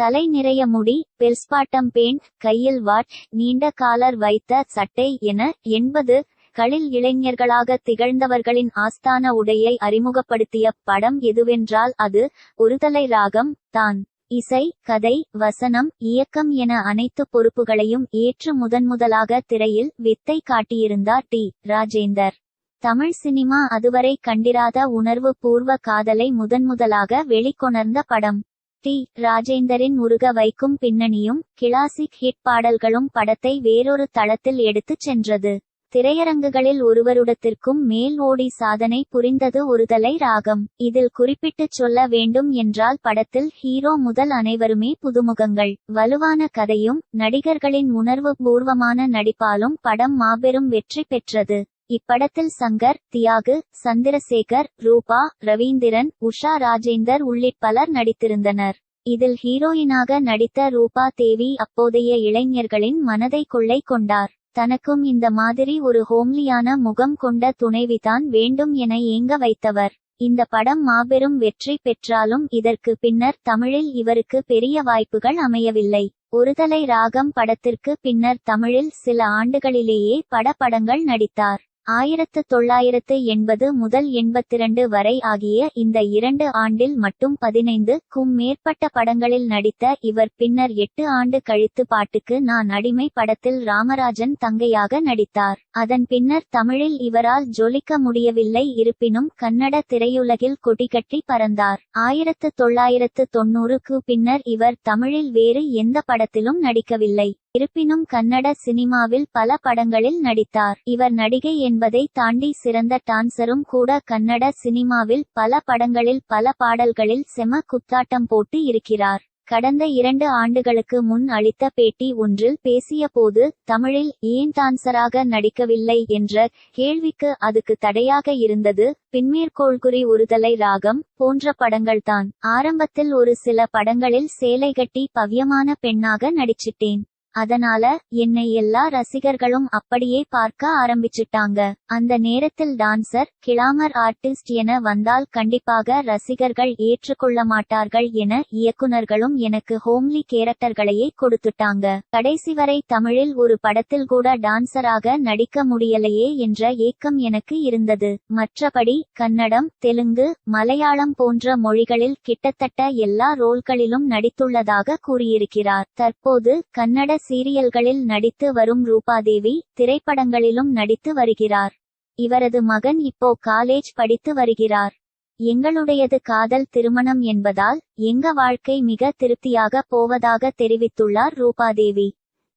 தலை நிறைய முடி பெல்ஸ்பாட்டம் பேண்ட் கையில் வாட் நீண்ட காலர் வைத்த சட்டை என எண்பது களில் இளைஞர்களாக திகழ்ந்தவர்களின் ஆஸ்தான உடையை அறிமுகப்படுத்திய படம் எதுவென்றால் அது ஒருதலை ராகம் தான். இசை கதை வசனம் இயக்கம் என அனைத்து பொறுப்புகளையும் ஏற்று முதன்முதலாக திரையில் வித்தை காட்டியிருந்தார் டி. ராஜேந்தர். தமிழ் சினிமா அதுவரை கண்டிராத உணர்வு பூர்வ காதலை முதன்முதலாக வெளிக்கொணர்ந்த படம். டி ராஜேந்தரின் உருக வைக்கும் பின்னணியும் கிளாசிக் ஹிட் பாடல்களும் படத்தை வேறொரு தளத்தில் எடுத்துச் சென்றது. திரையரங்குகளில் ஒருவருடத்திற்கும் மேல் ஓடி சாதனை புரிந்தது ஒருதலை ராகம். இதில் குறிப்பிட்டுச் சொல்ல வேண்டும் என்றால் படத்தில் ஹீரோ முதல் அனைவருமே புதுமுகங்கள். வலுவான கதையும் நடிகர்களின் உணர்வு பூர்வமான நடிப்பாலும் படம் மாபெரும் வெற்றி பெற்றது. இப்படத்தில் சங்கர் தியாகு சந்திரசேகர் ரூபா ரவீந்திரன் உஷா ராஜேந்தர் உள்ளிட்ட பலர் நடித்திருந்தனர். இதில் ஹீரோயினாக நடித்த ரூபா தேவி அப்போதைய இளைஞர்களின் மனதை கொள்ளை கொண்டார். தனக்கும் இந்த மாதிரி ஒரு ஹோம்லியான முகம் கொண்ட துணைவிதான் வேண்டும் என ஏங்க வைத்தவர். இந்த படம் மாபெரும் வெற்றி பெற்றாலும் இதற்கு பின்னர் தமிழில் இவருக்கு பெரிய வாய்ப்புகள் அமையவில்லை. ஒருதலை ராகம் படத்திற்கு பின்னர் தமிழில் சில ஆண்டுகளிலேயே பட படங்கள் நடித்தார். ஆயிரத்து தொள்ளாயிரத்து எண்பது முதல் எண்பத்திரண்டு வரை ஆகிய இந்த இரண்டு ஆண்டில் மட்டும் பதினைந்து க்கும் மேற்பட்ட படங்களில் நடித்த இவர் பின்னர் எட்டு ஆண்டு கழித்து பாட்டுக்கு நான் அடிமை படத்தில் ராமராஜன் தங்கையாக நடித்தார். அதன் பின்னர் தமிழில் இவரால் ஜொலிக்க முடியவில்லை இருப்பினும் கன்னட திரையுலகில் கொடிகட்டி பறந்தார். ஆயிரத்து தொள்ளாயிரத்து தொன்னூறுக்கு பின்னர் இவர் தமிழில் வேறு எந்த படத்திலும் நடிக்கவில்லை. இருப்பினும் கன்னட சினிமாவில் பல படங்களில் நடித்தார். இவர் நடிகை என்பதை தாண்டி சிறந்த டான்சரும் கூட கன்னட சினிமாவில் பல படங்களில் பல பாடல்களில் செம குத்தாட்டம் போட்டு இருக்கிறார். கடந்த இரண்டு ஆண்டுகளுக்கு முன் அளித்த பேட்டி ஒன்றில் பேசிய போது தமிழில் ஏன் டான்சராக நடிக்கவில்லை? என்ற கேள்விக்கு அதுக்கு தடையாக இருந்தது. பின்மேற்கோள்குறி ஒருதலை ராகம் போன்ற படங்கள்தான். ஆரம்பத்தில் ஒரு சில படங்களில் சேலை கட்டி பவ்யமான பெண்ணாக நடிச்சிட்டேன். அதனால என்னை எல்லா ரசிகர்களும் அப்படியே பார்க்க ஆரம்பிச்சிட்டாங்க. அந்த நேரத்தில் டான்சர் கிளாமர் ஆர்டிஸ்ட் என வந்தால் கண்டிப்பாக ரசிகர்கள் ஏற்றுக்கொள்ள மாட்டார்கள் என இயக்குனர்களும் எனக்கு ஹோம்லி கேரக்டர்களையே கொடுத்துட்டாங்க. கடைசி வரை தமிழில் ஒரு படத்தில் கூட டான்சராக நடிக்க முடியலையே என்ற ஏக்கம் எனக்கு இருந்தது. மற்றபடி கன்னடம் தெலுங்கு மலையாளம் போன்ற மொழிகளில் கிட்டத்தட்ட எல்லா ரோல்களிலும் நடித்துள்ளதாக கூறியிருக்கிறார். தற்போது கன்னட சீரியல்களில் நடித்து வரும் ரூபாதேவி திரைப்படங்களிலும் நடித்து வருகிறார். இவரது மகன் இப்போ காலேஜ் படித்து வருகிறார். எங்களுடையது காதல் திருமணம் என்பதால் எங்க வாழ்க்கை மிக திருப்தியாக போவதாக தெரிவித்துள்ளார் ரூபாதேவி.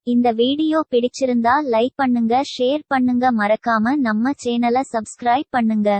இந்த வீடியோ பிடிச்சிருந்தா லைக் பண்ணுங்க ஷேர் பண்ணுங்க மறக்காம நம்ம சேனலை சப்ஸ்கிரைப் பண்ணுங்க.